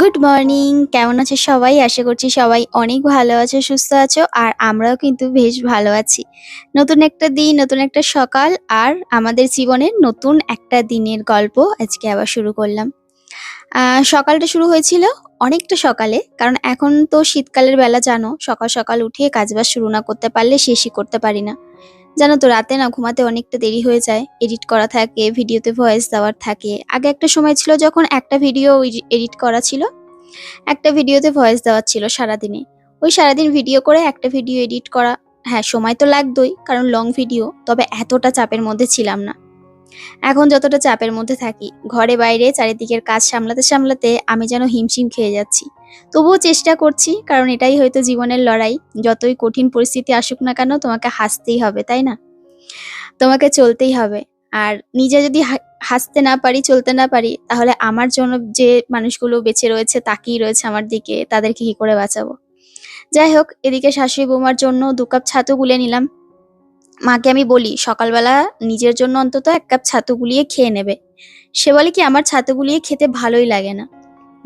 Good morning কেমন আছে সবাই? আশা করছি সবাই অনেক ভালো আছে, সুস্থ আছো, আর আমরাও কিন্তু বেশ ভালো আছি। নতুন একটা দিন, নতুন একটা সকাল, আর আমাদের জীবনের নতুন একটা দিনের গল্প আজকে আবার শুরু করলাম। সকালটা শুরু হয়েছিল অনেকটা সকালে, কারণ এখন তো শীতকালের বেলা জানো, সকাল সকাল উঠে কাজবাজ শুরু না করতে পারলে শেষই করতে পারি না। জানো তো, রাতে না ঘুমাতে অনেকটা দেরি হয়ে যায়। এডিট করা থাকে, ভিডিওতে ভয়েস দেওয়ার থাকে। আগে একটা সময় ছিল যখন একটা ভিডিও এডিট করা ছিল, একটা ভিডিওতে ভয়েস দেওয়ার ছিল সারাদিনে। ওই সারাদিন ভিডিও করে একটা ভিডিও এডিট করা হ্যাঁ সময় তো লাগতোই, কারণ লং ভিডিও তবে এতটা চাপের মধ্যে ছিলাম না। এখন যতটা চাপের মধ্যে থাকি, ঘরে বাইরে চারিদিকের কাজ সামলাতে সামলাতে আমি যেন হিমশিম খেয়ে যাচ্ছি। তবুও চেষ্টা করছি, কারণ এটাই হয়তো জীবনের লড়াই। যতই কঠিন পরিস্থিতি আসুক না কেন, তোমাকে হাসতেই হবে, তাই না? তোমাকে চলতেই হবে। আর নিজে যদি হাসতে না পারি, চলতে না পারি, তাহলে আমার জন্য যে মানুষগুলো বেঁচে রয়েছে, তাকিয়ে রয়েছে আমার দিকে, তাদেরকে কি করে বাঁচাবো? যাই হোক, এদিকে শাশুড়ি বৌমার জন্য দু কাপ ছাতু গুলে নিলাম। মাকে আমি বলি, সকালবেলা নিজের জন্য অন্তত এক কাপ ছাতু গুলিয়ে খেয়ে নেবে। সে বলে কি, আমার ছাতু গুলিয়ে খেতে ভালোই লাগে না।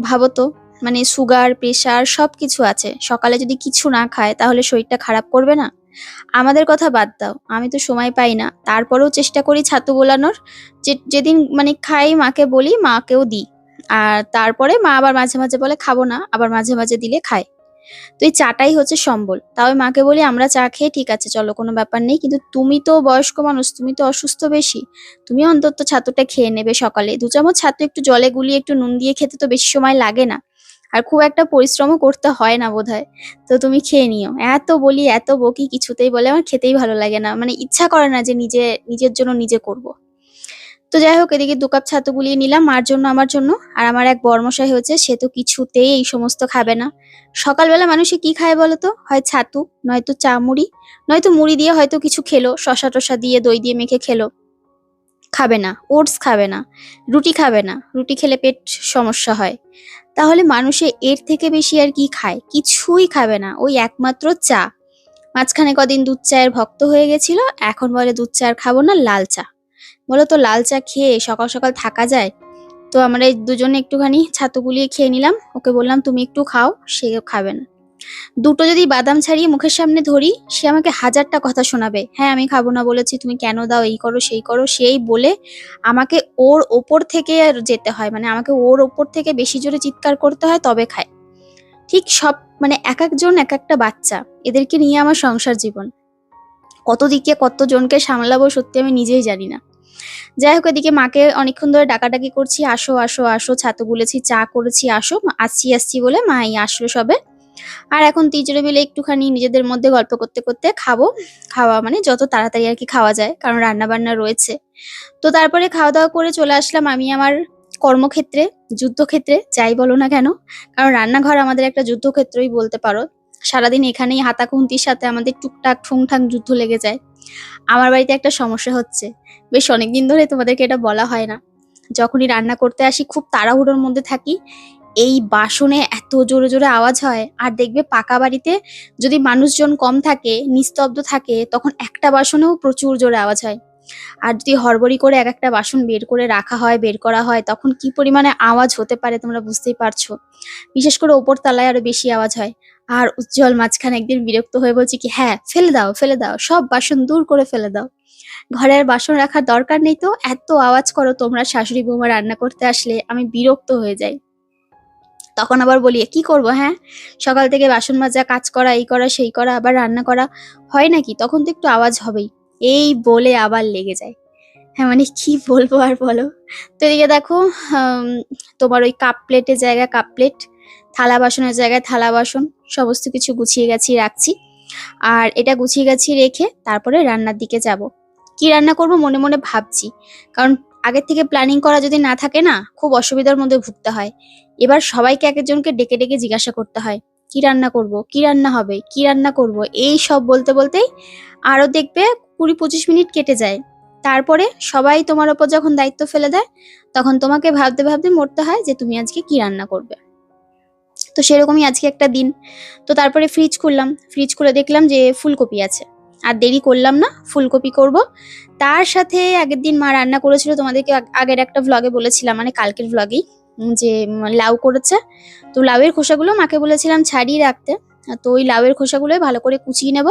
ভাবো তো। মানে সুগার প্রেশার সব কিছু আছে। সকালে যদি কিছু না খায়, তাহলে শরীরটা খারাপ করবে না? আমাদের কথা বাদ দাও, আমি তো সময় পাই না। তারপরেও চেষ্টা করি ছাতু গোলানোর যে, যেদিন মানে খাই, মাকে বলি, মাকেও দিই। আর তারপরে মা আবার মাঝে মাঝে বলে, খাব না। আবার মাঝে মাঝে দিলে খায়। তো এই চাটাই হচ্ছে সম্বল। তাও মাকে বলি, আমরা চা খেয়ে ঠিক আছে, চলো, কোনো ব্যাপার নেই। কিন্তু তুমি তো বয়স্ক মানুষ, তুমি তো অসুস্থ বেশি। তুমি অন্তত ছাতুটা খেয়ে নেবে সকালে। দু চামচ ছাতু একটু জলে গুলিয়ে একটু নুন দিয়ে খেতে তো বেশি সময় লাগে না। আর খুব একটা পরিশ্রমও করতে হয় না বোধহয়। তো তুমি খেয়ে নিও। এত বলি, এত বকি কিছুতেই বলে আমার খেতেই ভালো লাগে না। মানে ইচ্ছা করে না যে নিজে, নিজের জন্য নিজে করব। তো যাই হোক, এদিকে দু কাপ ছাতু গুলিয়ে নিলাম, মার জন্য, আমার জন্য। আর আমার এক বর্মশাই হয়েছে, সে তো কিছুতেই এই সমস্ত খাবে না। সকালবেলা মানুষে কি খায় বলতো হয় ছাতু, নয়তো চা মুড়ি, নয়তো মুড়ি দিয়ে হয়তো কিছু খেলো শশা টশা দিয়ে, দই দিয়ে মেখে খেলো। খাবে না, ওটস খাবে না, রুটি খাবে না, রুটি খেলে পেট সমস্যা হয়। তাহলে মানুষে এর থেকে বেশি আর কি খায়? কিছুই খাবে না, ওই একমাত্র চা। মাঝখানে কদিন দুধ চায়ের ভক্ত হয়ে গেছিল, এখন বলে দুধ চা আর খাব না, লাল চা। বলো তো লাল চা খেয়ে সকাল সকাল থাকা যায়? তো আমরা এই দুজনে একটুখানি ছাতু গুলিয়ে খেয়ে নিলাম, ওকে বললাম, তুমি একটু খাও, সে খাবে না। দুটো যদি বাদাম ছাড়িয়ে মুখের সামনে ধরি, সে আমাকে হাজারটা কথা শোনাবে। হ্যাঁ আমি খাব না বলেছি, তুমি কেন দাও, এই করো, সেই করো, সেই বলে আমাকে ওর ওপর থেকে যেতে হয়। মানে আমাকে ওর ওপর থেকে বেশি জোরে চিৎকার করতে হয়, তবে খায়। ঠিক সব মানে এক একজন এক একটা বাচ্চা, এদেরকে নিয়ে আমার সংসার জীবন। কত দিকে কতজনকে সামলাবো সত্যি আমি নিজেই জানি না। যাই হোক, এদিকে মাকে অনেকক্ষণ ধরে ডাকাডাকি করছি, আসো আসো আসো, ছাতু গুলেছি, চা করেছি, আসো, আসছি আসছি বলে মা এই আসলো সবে। আর এখন তিনজনে মিলে একটুখানি নিজেদের মধ্যে গল্প করতে করতে খাব। খাওয়া মানে যত তাড়াতাড়ি আর কি খাওয়া যায়, কারণ রান্না বান্না রয়েছে। তো তারপরে খাওয়া দাওয়া করে চলে আসলাম আমি আমার কর্মক্ষেত্রে, যুদ্ধক্ষেত্রে, যাই বলো না কেন। কারণ রান্নাঘর আমাদের একটা যুদ্ধক্ষেত্রই বলতে পারো। সারাদিন এখানেই হাতা খুন্তির সাথে আমাদের টুকটাক, ঠুংঠাং যুদ্ধ লেগে যায়। আমার বাড়িতে একটা সমস্যা হচ্ছে। বেশ অনেকদিন ধরে তোমাদেরকে এটা বলা হয় না। যখনই রান্না করতে আসি, খুব তাড়াহুড়োর মধ্যে থাকি। এই বাসনে এত জোরে জোরে আওয়াজ হয়, আর দেখবে পাকা বাড়িতে যদি মানুষজন কম থাকে, নিস্তব্ধ থাকে, তখন একটা বাসনেও প্রচুর জোরে আওয়াজ হয়। আর যদি হড়বড়ি করে এক একটা বাসন বের করে রাখা হয়, বের করা হয়, তখন কি পরিমাণে আওয়াজ হতে পারে তোমরা বুঝতেই পারছ। বিশেষ করে ওপর তলায় আরও বেশি আওয়াজ হয়। আর উজ্জ্বল মাঝখানে একদিন বিরক্ত হয়ে বলছি কি হ্যাঁ ফেলে দাও ফেলে দাও, সব বাসন দূর করে ফেলে দাও। ঘরের বাসন রাখার দরকার নেই তো, এত আওয়াজ করো তোমরা শাশুড়ি বৌমা রান্না করতে আসলে, আমি বিরক্ত হয়ে যাই। তখন আবার বলি কি করব হ্যাঁ? সকাল থেকে বাসন মাজা, কাজ করা, এই করা, সেই করা, আবার রান্না করা, হয় নাকি? তখন তো একটু আওয়াজ হবেই। এই বলে আবার লেগে যায়। হ্যাঁ মানে কি বলব আর বলো? তো এদিকে দেখো তোমার ওই কাপ প্লেটের জায়গায় কাপ প্লেট, থালা বাসনের জায়গায় থালা বাসন, সমস্ত কিছু গুছিয়ে গেছি রাখছি। আর এটা গুছিয়ে গেছি রেখে তারপরে রান্নার দিকে যাব। কি রান্না করব মনে মনে ভাবছি। কারণ আগের থেকে প্ল্যানিং করা যদি না থাকে না, খুব অসুবিধার মধ্যে ভুগতে হয়। এবার সবাইকে এক একজনকে ডেকে ডেকে জিজ্ঞাসা করতে হয়, কি রান্না করব? কি রান্না হবে? কি রান্না করব? এই সব বলতে বলতেই আরও দেখবে কুড়ি পঁচিশ মিনিট কেটে যায়। তারপরে সবাই তোমার ওপর যখন দায়িত্ব ফেলে দেয়, তখন তোমাকে ভাবতে ভাবতে মরতে হয় যে তুমি আজকে কি রান্না করবে। তো সেরকমই আজকে একটা দিন। তো তারপরে ফ্রিজ খুললাম। ফ্রিজ খুলে দেখলাম যে ফুলকপি আছে। আর দেরি করলাম না, ফুলকপি করব। তার সাথে আগের দিন মা রান্না করেছিল, তোমাদেরকে আগের একটা ভ্লগে বলেছিলাম মানে কালকের ভ্লগেই যে লাউ করেছে। তো লাউয়ের খোসাগুলো মাকে বলেছিলাম ছাড়িয়ে রাখতে। তো ওই লাউয়ের খোসাগুলো ভালো করে কুচিয়ে নেব।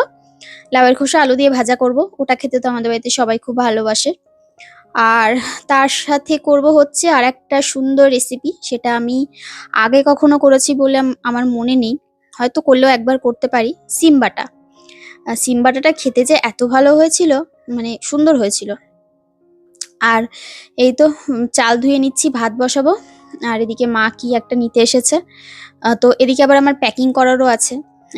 লাউয়ের খোসা আলু দিয়ে ভাজা করব, ওটা খেতে তো আমাদের বাড়িতে সবাই খুব ভালোবাসে। আর তার সাথে করব হচ্ছে আর একটা সুন্দর রেসিপি সেটা আমি আগে কখনো করেছি বলে আমার মনে নেই। হয়তো করলেও একবার করতে পারি, সিম বাটা। সিম বাটাটা খেতে যে এত ভালো হয়েছিল মানে সুন্দর হয়েছিল। আর এই তো চাল ধুয়ে নিচ্ছি, ভাত বসাবো। আর এদিকে মা কি একটা নিতে এসেছে। তো এদিকে আবার আমার প্যাকিং করারও আছে।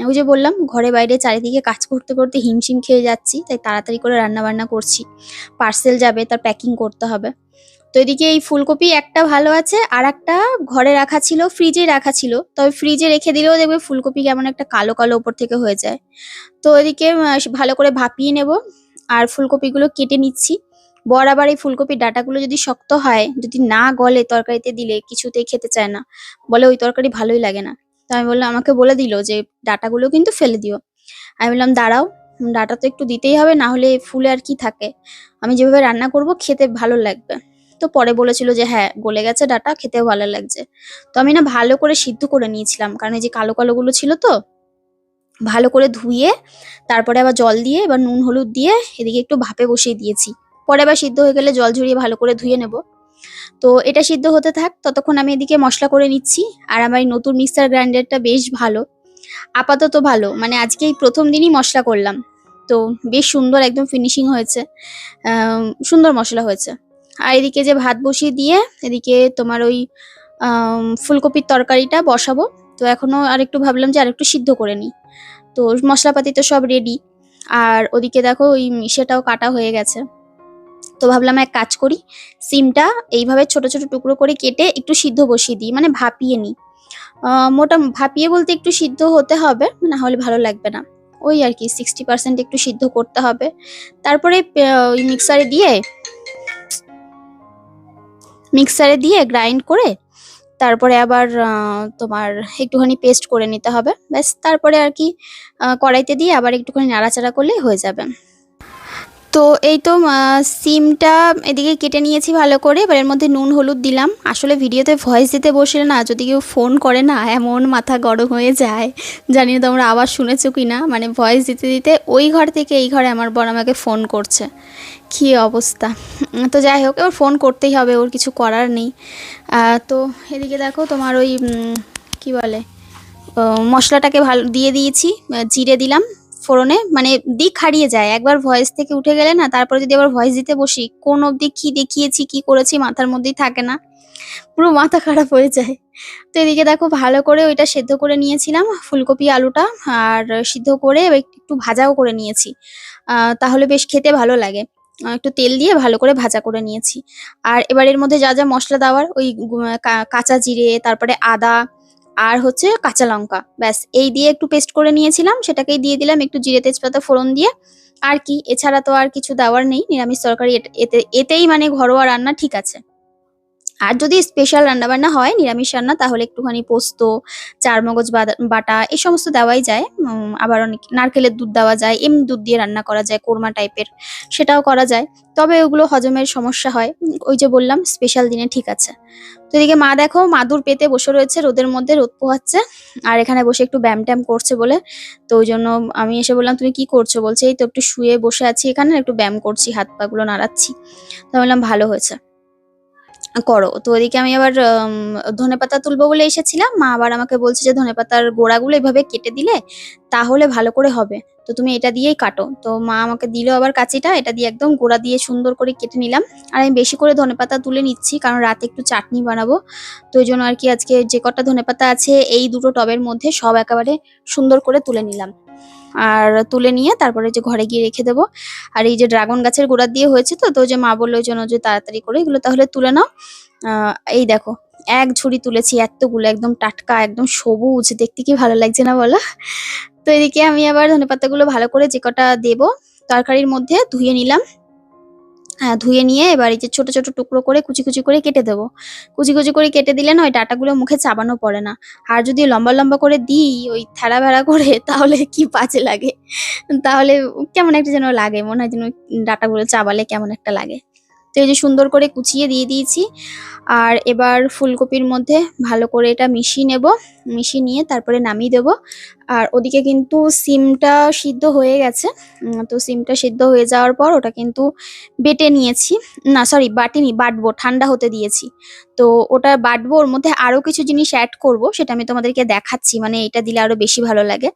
ওই যে বললাম, ঘরে বাইরে চারিদিকে কাজ করতে করতে হিমশিম খেয়ে যাচ্ছি, তাই তাড়াতাড়ি করে রান্না বান্না করছি। পার্সেল যাবে, তার প্যাকিং করতে হবে। তো এদিকে এই ফুলকপি একটা ভালো আছে আর একটা ঘরে রাখা ছিল ফ্রিজে রাখা ছিল। তবে ফ্রিজে রেখে দিলেও দেখবে ফুলকপি কেমন একটা কালো কালো ওপর থেকে হয়ে যায়। তো এদিকে ভালো করে ভাপিয়ে নেব আর ফুলকপিগুলো কেটে নিচ্ছি। বর আবার এই ফুলকপির ডাটাগুলো যদি শক্ত হয়, যদি না গলে তরকারিতে দিলে, কিছুতেই খেতে চায় না। বলে ওই তরকারি ভালোই লাগে না। তো আমি বললাম, আমাকে বলে দিল যে, ডাঁটাগুলো কিন্তু ফেলে দিও। আমি বললাম, দাঁড়াও, ডাটা তো একটু দিতেই হবে, না হলে ফুলে আর কি থাকে? আমি যেভাবে রান্না করব, খেতে ভালো লাগবে। তো পরে বলেছিল যে হ্যাঁ গলে গেছে ডাটা, খেতেও ভালো লাগছে। তো আমি না ভালো করে সিদ্ধ করে নিয়েছিলাম, কারণ এই যে কালো কালো গুলো ছিল তো, ভালো করে ধুয়ে, তারপরে আবার জল দিয়ে, এবার নুন হলুদ দিয়ে এদিকে একটু ভাপে বসিয়ে দিয়েছি। পরে আবার সিদ্ধ হয়ে গেলে জল ঝরিয়ে ভালো করে ধুয়ে নেব। তো এটা সিদ্ধ হতে থাক, ততক্ষণ আমি এদিকে মশলা করে নিচ্ছি। আর আমার এই নতুন মিক্সার গ্রাইন্ডারটা বেশ ভালো, আপাতত ভালো মানে আজকে এই প্রথম দিনই মশলা করলাম। তো বেশ সুন্দর একদম ফিনিশিং হয়েছে সুন্দর মশলা হয়েছে। আর এদিকে যে ভাত বসিয়ে দিয়ে, এদিকে তোমার ওই ফুলকপির তরকারিটা বসাবো। তো এখনও আর একটু ভাবলাম যে আর একটু সিদ্ধ করে নিই। তো মশলাপাতি তো সব রেডি আর ওদিকে দেখো ওই সেটাও কাটা হয়ে গেছে। তো ভাবলাম এক কাজ করি, সিমটা এইভাবে ছোট ছোট টুকরো করে কেটে একটু সিদ্ধ বসিয়ে দিই মানে ভাপিয়ে নিই। মোটা, ভাপিয়ে বলতে একটু সিদ্ধ হতে হবে, না হলে ভালো লাগবে না। ওই আর কি সিক্সটি পার্সেন্ট একটু সিদ্ধ করতে হবে। তারপরে ওই মিক্সারে দিয়ে মিক্সারে দিয়ে গ্রাইন্ড করে তারপরে আবার তোমার একটুখানি পেস্ট করে নিতে হবে। ব্যাস, তারপরে আর কি কড়াইতে দিয়ে আবার একটুখানি নাড়াচাড়া করলেই হয়ে যাবে। তো এই তো সিমটা এদিকে কেটে নিয়েছি ভালো করে। এবার এর মধ্যে নুন, হলুদ দিলাম। আসলে ভিডিওতে ভয়েস দিতে বসলে না, যদি কেউ ফোন করে না, এমন মাথা গরম হয়ে যায়। জানি না তোমরা আবার শুনেছো কি না মানে ভয়েস দিতে দিতে ওই ঘর থেকে এই ঘরে আমার বর আমাকে ফোন করছে। কী অবস্থা? তো যাই হোক, এবার ফোন করতেই হবে, ওর কিছু করার নেই। তো এদিকে দেখো তোমার ওই কি বলে মশলাটাকে ভালো, দিয়ে দিয়েছি জিরে দিলাম। ফোড়নে মানে দিক হারিয়ে যায়। একবার ভয়েস থেকে উঠে গেলে না, তারপরে যদি আবার ভয়েস দিতে বসি, কোন অবধি কি দেখিয়েছি, কি করেছি মাথার মধ্যেই থাকে না। পুরো মাথা খারাপ হয়ে যায়। তো এদিকে দেখো, ভালো করে ওইটা সেদ্ধ করে নিয়েছিলাম, ফুলকপি, আলুটা, আর সিদ্ধ করে একটু ভাজাও করে নিয়েছি। তাহলে বেশ খেতে ভালো লাগে। একটু তেল দিয়ে ভালো করে ভাজা করে নিয়েছি। আর এবার এর মধ্যে যা যা মশলা দেওয়ার, ওই কাঁচা জিরে, তারপরে আদা আর হচ্ছে কাঁচা লঙ্কা। ব্যাস, এই দিয়ে একটু পেস্ট করে নিয়েছিলাম, সেটাকেই দিয়ে দিলাম একটু জিরে তেজপাতা ফোড়ন দিয়ে। আর কি, এছাড়া তো আর কিছু দেওয়ার নেই, নিরামিষ তরকারি এতে, এতেই মানে ঘরোয়া রান্না ঠিক আছে। আর যদি স্পেশাল রান্নাবান্না হয়, নিরামিষ রান্না, তাহলে একটুখানি পোস্ত, চারমগজ বাটা, এই সমস্ত দেওয়াই যায়। আবার অনেক নারকেলের দুধ দেওয়া যায় এমনি দুধ দিয়ে রান্না করা যায়, কোরমা টাইপের, সেটাও করা যায়। তবে ওগুলো হজমের সমস্যা হয়। ওই যে বললাম স্পেশাল দিনে ঠিক আছে। তো এদিকে মা দেখো, মাদুর পেতে বসে রয়েছে, রোদের মধ্যে রোদ পোহাচ্ছে। আর এখানে বসে একটু ব্যায়াম ট্যাম করছে বলে। তো ওই জন্য আমি এসে বললাম, তুমি কি করছ? বলছে, এই তো একটু শুয়ে বসে আছি এখানে, একটু ব্যায়াম করছি হাত পা গুলো নাড়াচ্ছি। তো বললাম, ভালো হয়েছে। করো। তো ওদিকে আমি আবার ধনে পাতা তুলবো বলে এসেছিলাম। মা আবার আমাকে বলছে যে ধনে পাতার গোড়াগুলো এভাবে কেটে দিলে তাহলে ভালো করে হবে। তো তুমি এটা দিয়েই কাটো। তো মা আমাকে দিল আবার কাঁচিটা। এটা দিয়ে একদম গোড়া দিয়ে সুন্দর করে কেটে নিলাম। আর আমি বেশি করে ধনে পাতা তুলে নিচ্ছি, কারণ রাতে একটু চাটনি বানাবো। তো ওই জন্য আর কি আজকে যে কটা ধনে পাতা আছে, এই দুটো টবের মধ্যে সব একেবারে সুন্দর করে তুলে নিলাম। আর তুলে নিয়ে তারপরে যে ঘরে গিয়ে রেখে দেবো। আর এই যে ড্রাগন গাছের গোড়া দিয়ে হয়েছে তো তো যে মা বলল ওই জন্য যে তাড়াতাড়ি করে এগুলো তাহলে তুলে নাও। এই দেখো, এক ঝুড়ি তুলেছি, এতগুলো, একদম টাটকা, একদম সবুজ, দেখতে কি ভালো লাগছে না বলো? তো এদিকে আমি আবার ধনেপাতাগুলো ভালো করে যে কটা দেবো, তরকারির মধ্যে ধুয়ে নিলাম। হ্যাঁ ধুয়ে নিয়ে এবার এই যে ছোট ছোট টুকরো করে কুচি কুচি করে কেটে দেবো। কুচি কুচি করে কেটে দিলে না ওই ডাটাগুলো মুখে চাবানো পড়ে না। আর যদি লম্বা লম্বা করে দিই ওই থেড়া, ভেড়া করে, তাহলে কি বাজে লাগে? তাহলে কেমন একটা যেন লাগে, মনে হয় যেন ডাটাগুলো চাবালে কেমন একটা লাগে। তো এই যে সুন্দর করে কুচিয়ে দিয়ে দিয়েছি। আর এবার ফুলকপির মধ্যে ভালো করে এটা মিশিয়ে নেব। মিশিয়ে নিয়ে তারপরে নামিয়ে দেব। আর ওদিকে কিন্তু সিমটা সিদ্ধ হয়ে গেছে। তো সিমটা সিদ্ধ হয়ে যাওয়ার পর ওটা কিন্তু বেটে নিয়েছি। না সরি বাটিনি, বাটবো, ঠান্ডা হতে দিয়েছি। তো ওটা বাটবো, ওর মধ্যে আরও কিছু জিনিস অ্যাড করব, সেটা আমি তোমাদেরকে দেখাচ্ছি। মানে এটা দিলে আরও বেশি ভালো লাগে।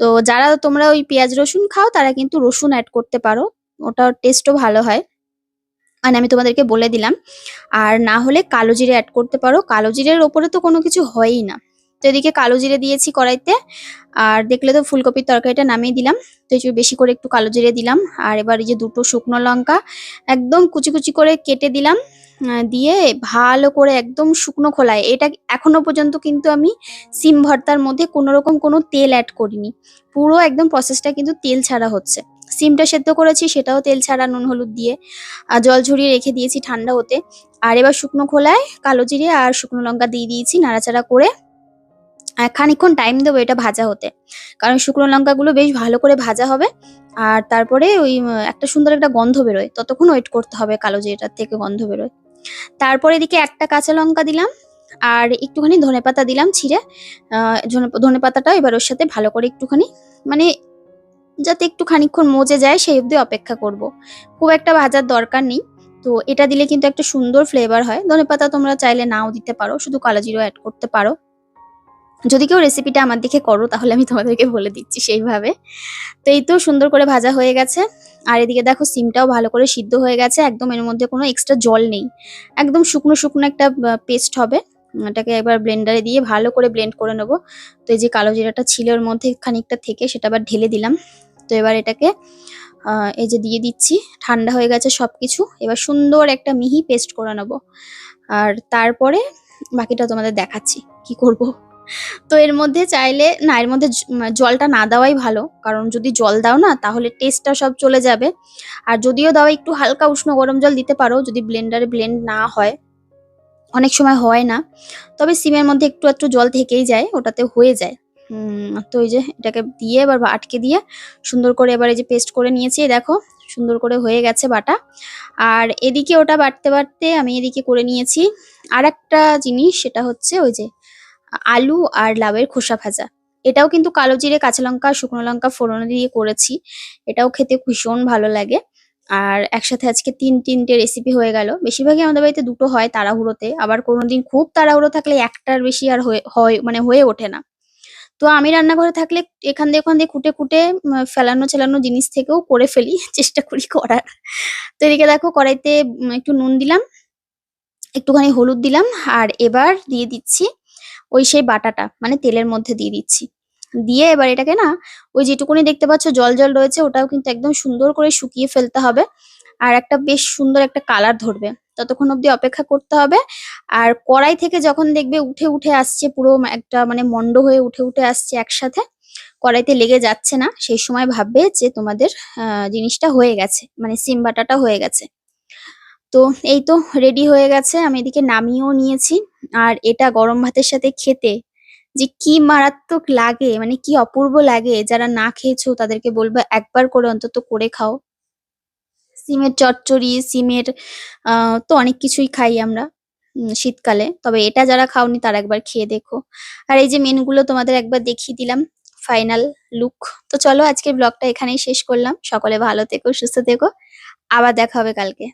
তো যারা তোমরা ওই পেঁয়াজ রসুন খাও, তারা কিন্তু রসুন অ্যাড করতে পারো। ওটার টেস্টও ভালো হয়। মানে আমি তোমাদেরকে বলে দিলাম, আর না হলে কালো জিরে অ্যাড করতে পারো। কালো জিরের ওপরে তো কোনো কিছু হয়ই না। তো এদিকে কালো জিরে দিয়েছি কড়াইতে, আর দেখলে তো ফুলকপির তরকারিটা নামিয়ে দিলাম। তো একটু বেশি করে একটু কালো জিরে দিলাম, আর এবার এই যে দুটো শুকনো লঙ্কা একদম কুচি কুচি করে কেটে দিলাম দিয়ে ভালো করে একদম শুকনো খোলায়। এটা এখনও পর্যন্ত কিন্তু আমি সিম ভর্তার মধ্যে কোনো রকম কোনো তেল অ্যাড করিনি। পুরো একদম প্রসেসটা কিন্তু তেল ছাড়া হচ্ছে। সিমটা সেদ্ধ করেছি, সেটাও তেল ছাড়া নুন হলুদ দিয়ে। আর জল ঝরিয়ে রেখে দিয়েছি ঠান্ডা হতে। আর এবার শুকনো খোলায় কালো জিরে আর শুকনো লঙ্কা দিয়ে দিয়েছি নাড়াচাড়া করে। আর খানিকক্ষণ টাইম দেবো এটা ভাজা হতে। কারণ শুকনো লঙ্কাগুলো বেশ ভালো করে ভাজা হবে। আর তারপরে ওই একটা সুন্দর একটা গন্ধ বেরোয়। ততক্ষণ ওয়েট করতে হবে কালো জিরেটার থেকে গন্ধ বেরোয়। তারপরে এদিকে একটা কাঁচা লঙ্কা দিলাম। আর একটুখানি ধনেপাতা দিলাম ছিঁড়ে। ধনে পাতাটা এবার ওর সাথে ভালো করে একটুখানি মানে যাতে একটু খানিকক্ষণ মজে যায়, সেই অবধি অপেক্ষা করব। খুব একটা ভাজার দরকার নেই। তো এটা দিলে কিন্তু একটা সুন্দর ফ্লেভার হয়। ধনেপাতা তোমরা চাইলে নাও দিতে পারো, শুধু কালো জিরো অ্যাড করতে পারো। যদি কেউ রেসিপিটা আমার দিকে করো, তাহলে আমি তোমাদেরকে বলে দিচ্ছি সেইভাবে। তো এই তো সুন্দর করে ভাজা হয়ে গেছে। আর এদিকে দেখো সিমটাও ভালো করে সিদ্ধ হয়ে গেছে। একদম এর মধ্যে কোনো এক্সট্রা জল নেই। একদম শুকনো শুকনো একটা পেস্ট হবে। এটাকে এবার ব্লেন্ডারে দিয়ে ভালো করে ব্লেন্ড করে নেব। তো এই যে কালো জিরাটা ছিল ওর মধ্যে খানিকটা থেকে, সেটা আবার ঢেলে দিলাম। তো এবার এটাকে এই যে দিয়ে দিচ্ছি, ঠান্ডা হয়ে গেছে সবকিছু, এবার সুন্দর একটা মিহি পেস্ট করে নেব। আর তারপরে বাকিটা তোমাদের দেখাচ্ছি, কি করব। তো এর মধ্যে চাইলে, না, এর মধ্যে জলটা না দেওয়াই ভালো, কারণ যদি জল দাও না, তাহলে টেস্টটা সব চলে যাবে। আর যদিও দাও একটু হালকা উষ্ণ গরম জল দিতে পারো, যদি ব্লেন্ডারে ব্লেন্ড না হয়। অনেক সময় হয় না, তবে সিমের মধ্যে একটু একটু জল থেকেই যায়, ওটাতে হয়ে যায়। তো এই যে এটাকে দিয়ে এবার আটকে দিয়ে সুন্দর করে এবার এই যে পেস্ট করে নিয়েছি দেখো, সুন্দর করে হয়ে গেছে বাটা। আর এদিকে ওটা বাটতে বাটতে আমি এদিকে করে নিয়েছি আর একটা জিনিস, সেটা হচ্ছে ওই যে আলু আর লাউয়ের খোসা ভাজা। এটাও কিন্তু কালো জিরে, কাঁচা লঙ্কা, শুকনো লঙ্কা ফোড়ন দিয়ে করেছি। এটাও খেতে ভীষণ ভালো লাগে। আর একসাথে আজকে তিন, তিনটে রেসিপি হয়ে গেল। বেশিরভাগই আমাদের বাড়িতে দুটো হয় তাড়াহুড়োতে। আবার কোনোদিন খুব তাড়াহুড়ো থাকলে একটার বেশি আর হয়ে, হয় মানে হয়ে ওঠে না। তো আমি রান্নাঘরে থাকলে এখান দিয়ে ওখান দিয়ে খুঁটে খুঁটে ফেলানো চেলানো জিনিস থেকেও করে ফেলি, চেষ্টা করি করার। তো এদিকে দেখো কড়াইতে একটু নুন দিলাম, একটুখানি হলুদ দিলাম, আর এবার দিয়ে দিচ্ছি ওই সেই বাটাটা মানে তেলের মধ্যে দিয়ে দিচ্ছি। দিয়ে এবার এটাকে না, ওই যেটুকুনি দেখতে পাচ্ছ জল জল রয়েছে, ওটাও কিন্তু একদম সুন্দর করে শুকিয়ে ফেলতে হবে, আর একটা বেশ সুন্দর একটা কালার ধরবে। ততক্ষণ অবধি অপেক্ষা করতে হবে। আর কড়াই থেকে যখন দেখবে উঠে উঠে আসছে পুরো একটা মানে মন্ড হয়ে উঠে উঠে আসছে একসাথে, কড়াইতে লেগে যাচ্ছে না, সেই সময় ভাববে যে তোমাদের জিনিসটা হয়ে গেছে মানে সিম বাটাটা হয়ে গেছে। তো এই তো রেডি হয়ে গেছে, আমি এদিকে নামিয়েও নিয়েছি। আর এটা গরম ভাতের সাথে খেতে যে কি মারাত্মক লাগে মানে কি অপূর্ব লাগে, যারা না খেয়েছো তাদেরকে বলব একবার করে অন্তত করে খাও। সিমের চচ্চড়ি, সিমের তো অনেক কিছুই খাই আমরা শীতকালে। তবে এটা যারা খাওনি তারা একবার খেয়ে দেখো। আর এই যে মেনুগুলো তোমাদের একবার দেখিয়ে দিলাম ফাইনাল লুক তো চলো আজকের ব্লগটা এখানেই শেষ করলাম। সকলে ভালো থেকো, সুস্থ থেকো। আবার দেখা হবে কালকে।